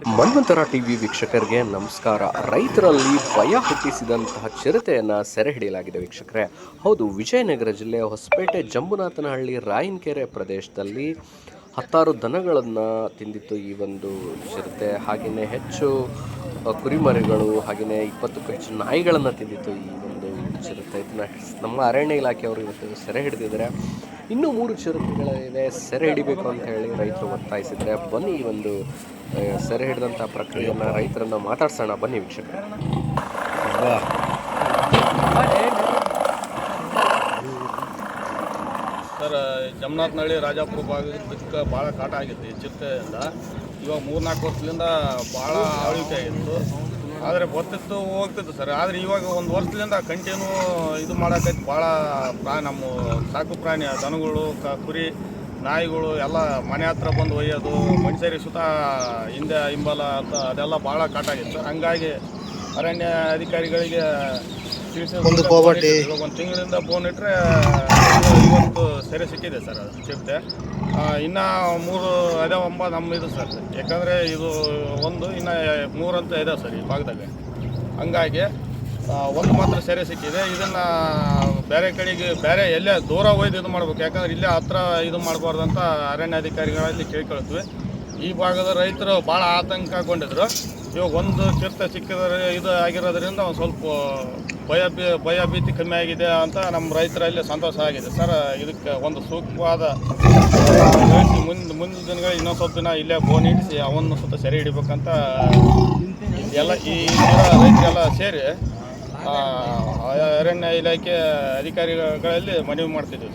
ಮನ್ವಂತರ TV ವೀಕ್ಷಕರಿಗೆ ನಮಸ್ಕಾರ. ರೈತರಲ್ಲಿ ಭಯ ಹುಟ್ಟಿಸಿದಂತಹ ಚಿರತೆಯನ್ನು ಸೆರೆ ಹಿಡಿಯಲಾಗಿದೆ ವೀಕ್ಷಕರೇ. ಹೌದು, ವಿಜಯನಗರ ಜಿಲ್ಲೆ ಹೊಸಪೇಟೆ ಜಂಬುನಾಥನಹಳ್ಳಿ ರಾಯನಕೆರೆ ಪ್ರದೇಶದಲ್ಲಿ ಹತ್ತಾರು ದನಗಳನ್ನು ತಿಂದಿತ್ತು ಈ ಒಂದು ಚಿರತೆ. ಹಾಗೆಯೇ ಹೆಚ್ಚು ಕುರಿಮರಿಗಳು ಹಾಗೆಯೇ ಇಪ್ಪತ್ತಕ್ಕೂ ಹೆಚ್ಚು ನಾಯಿಗಳನ್ನು ತಿಂದಿತ್ತು ಈ ಒಂದು ಚಿರತೆ. ಇದನ್ನು ನಮ್ಮ ಅರಣ್ಯ ಇಲಾಖೆಯವರು ಇವತ್ತು ಸೆರೆ ಹಿಡಿದಿದ್ದಾರೆ. ಇನ್ನೂ ಮೂರು ಚಿರತೆಗಳಿವೆ ಸೆರೆ ಹಿಡಿಬೇಕು ಅಂತ ಹೇಳಿ ರೈತರು ಒತ್ತಾಯಿಸಿದರೆ ಬನ್ನಿ ಒಂದು ಸೆರೆ ಹಿಡಿದಂಥ ಪ್ರಕ್ರಿಯೆಯನ್ನು ರೈತರನ್ನು ಮಾತಾಡ್ಸೋಣ. ಬನ್ನಿ ವೀಕ್ಷಕರೇ. ಸರ್ ಜಮನಾಥನಹಳ್ಳಿ ರಾಜಾಪುರ ಭಾಗಕ್ಕೆ ಭಾಳ ಕಾಟ ಆಗಿತ್ತು ಈ ಚಿರತೆಯಿಂದ ಇವಾಗ ಮೂರ್ನಾಲ್ಕು ವರ್ಷದಿಂದ ಭಾಳ ಆಳ್ವಿಕೆ ಆಗಿತ್ತು. ಆದರೆ ಬರ್ತಿತ್ತು ಹೋಗ್ತಿತ್ತು ಸರ್. ಆದರೆ ಇವಾಗ ಒಂದು ವರ್ಷದಿಂದ ಕಂಟಿನ್ಯೂ ಇದು ಮಾಡೋಕ್ಕೈತೆ ಭಾಳ ಪ್ರಾ ನಮ್ಮ ಸಾಕು ಪ್ರಾಣಿ ದನಗಳು ಕ ಕುರಿ ನಾಯಿಗಳು ಎಲ್ಲ ಮನೆ ಹತ್ರ ಬಂದು ಒಯ್ಯೋದು ಮನುಷ್ಯರಿಗೆ ಸುತ್ತ ಹಿಂದೆ ಹಿಂಬಲ ಅಂತ ಅದೆಲ್ಲ ಭಾಳ ಕಾಟ ಆಗಿತ್ತು. ಹಂಗಾಗಿ ಅರಣ್ಯ ಅಧಿಕಾರಿಗಳಿಗೆ ತಿಳಿಸಿ. ಒಂದು ತಿಂಗಳಿಂದ ಫೋನ್ ಇಟ್ಟರೆ ಇವತ್ತು ಸೆರೆ ಸಿಕ್ಕಿದೆ ಸರ್, ಅದು ಸಿಕ್ತೆ ಇನ್ನು ಮೂರು ಮೂರು ಅದಾವಂಬ ನಮ್ಮ ಇದು ಸರ್. ಯಾಕಂದರೆ ಇದು ಒಂದು, ಇನ್ನು ಮೂರಂತ ಇದೆ ಸರ್ ಈ ಭಾಗದಾಗ ಹಂಗಾಗಿ ಒಂದು ಮಾತ್ರ ಸೆರೆ ಸಿಕ್ಕಿದೆ. ಇದನ್ನು ಬೇರೆ ಕಡೆಗೆ, ಬೇರೆ ಎಲ್ಲೇ ದೂರ ಒಯ್ದು ಇದು ಮಾಡ್ಬೇಕು. ಯಾಕಂದ್ರೆ ಇಲ್ಲೇ ಹತ್ರ ಇದು ಮಾಡಬಾರ್ದಂತ ಅರಣ್ಯ ಅಧಿಕಾರಿಗಳಲ್ಲಿ ಕೇಳ್ಕೊಳ್ತೀವಿ. ಈ ಭಾಗದ ರೈತರು ಭಾಳ ಆತಂಕಗೊಂಡಿದ್ರು ಇವಾಗ ಒಂದು ಚಿರತೆ ಸಿಕ್ಕಿದ್ರೆ ಇದು ಆಗಿರೋದ್ರಿಂದ ಒಂದು ಸ್ವಲ್ಪ ಭಯ ಬಿ ಭಯ ಭೀತಿ ಕಮ್ಮಿ ಆಗಿದೆ ಅಂತ ನಮ್ಮ ರೈತರಲ್ಲಿ ಸಂತೋಷ ಆಗಿದೆ. ಸರ್, ಇದಕ್ಕೆ ಒಂದು ಸೂಕ್ತವಾದ ಮುಂದೆ, ಮುಂದಿನ ದಿನಗಳು ಇನ್ನೊಂದು ಸ್ವಲ್ಪ ದಿನ ಇಲ್ಲೇ ಬೋನ್ ಇಡಿಸಿ ಅವನ್ನು ಸುತ್ತ ಸೆರೆ ಹಿಡಿಬೇಕಂತ ಎಲ್ಲ ಈ ರೈತರೆಲ್ಲ ಸೇರಿ ಅರಣ್ಯ ಇಲಾಖೆ ಅಧಿಕಾರಿಗಳಲ್ಲಿ ಮನವಿ ಮಾಡ್ತಿದ್ದೀವಿ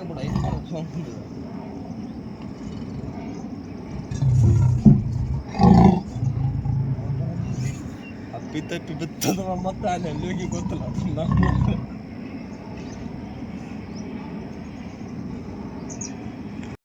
ಒಂದು ಕೋಬಟ್ಟಿ ಅಪ್ಪಿ ತಪ್ಪಿ ಬಿತ್ತದ ಮತ್ತೆ ಅಲ್ಲಿ ಹೋಗಿ ಗೊತ್ತಿಲ್ಲ